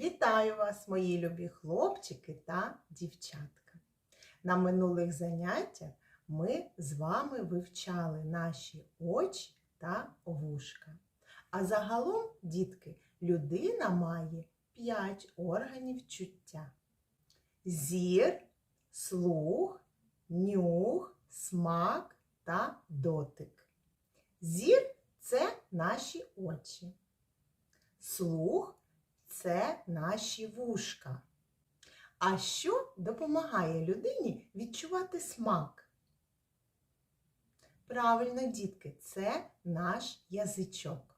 Вітаю вас, мої любі хлопчики та дівчатка. На минулих заняттях ми з вами вивчали наші очі та вушка. А загалом, дітки, людина має 5 органів чуття: зір, слух, нюх, смак та дотик. Зір це наші очі. Слух це наші вушка. А що допомагає людині відчувати смак? Правильно, дітки, це наш язичок.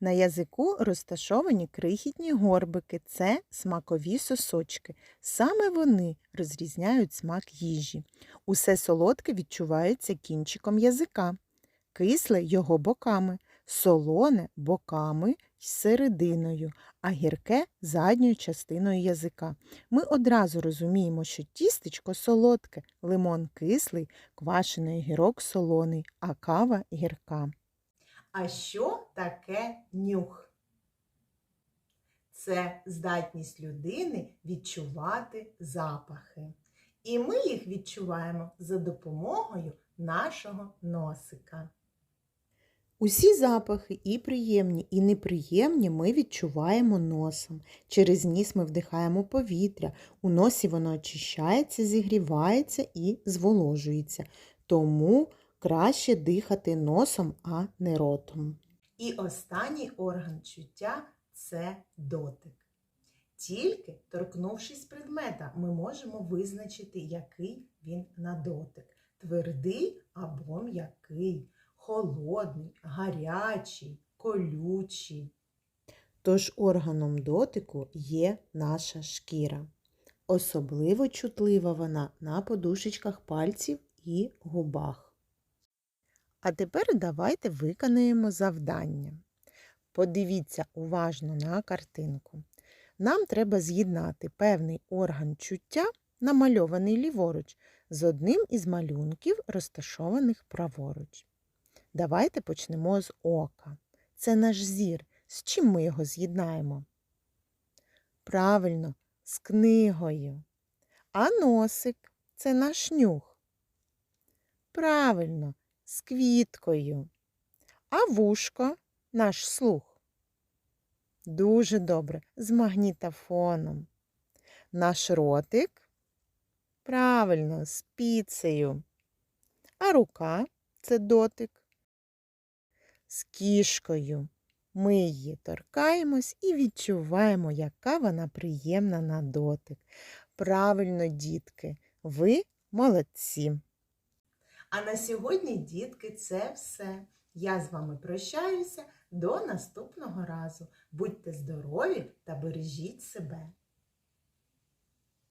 На язику розташовані крихітні горбики це смакові сосочки. Саме вони розрізняють смак їжі. Усе солодке відчувається кінчиком язика, кисле його боками, солоне боками й серединою, а гірке задньою частиною язика. Ми одразу розуміємо, що тістечко солодке, лимон кислий, квашений гірок солоний, а кава гірка. А що таке нюх? Це здатність людини відчувати запахи. І ми їх відчуваємо за допомогою нашого носика. Усі запахи, і приємні, і неприємні, ми відчуваємо носом. Через ніс ми вдихаємо повітря, у носі воно очищається, зігрівається і зволожується. Тому краще дихати носом, а не ротом. І останній орган чуття це дотик. Тільки торкнувшись предмета, ми можемо визначити, який він на дотик. Твердий або м'який, холодний, гарячий, колючий. Тож органом дотику є наша шкіра. Особливо чутлива вона на подушечках пальців і губах. А тепер давайте виконаємо завдання. Подивіться уважно на картинку. Нам треба з'єднати певний орган чуття, намальований ліворуч, з одним із малюнків, розташованих праворуч. Давайте почнемо з ока. Це наш зір. З чим ми його з'єднаємо? Правильно, з книгою. А носик це наш нюх. Правильно, з квіткою. А вушко наш слух. Дуже добре, з магнітофоном. Наш ротик. Правильно, з піцею. А рука це дотик. З кішкою. Ми її торкаємось і відчуваємо, яка вона приємна на дотик. Правильно, дітки, ви молодці. А на сьогодні, дітки, це все. Я з вами прощаюся до наступного разу. Будьте здорові та бережіть себе.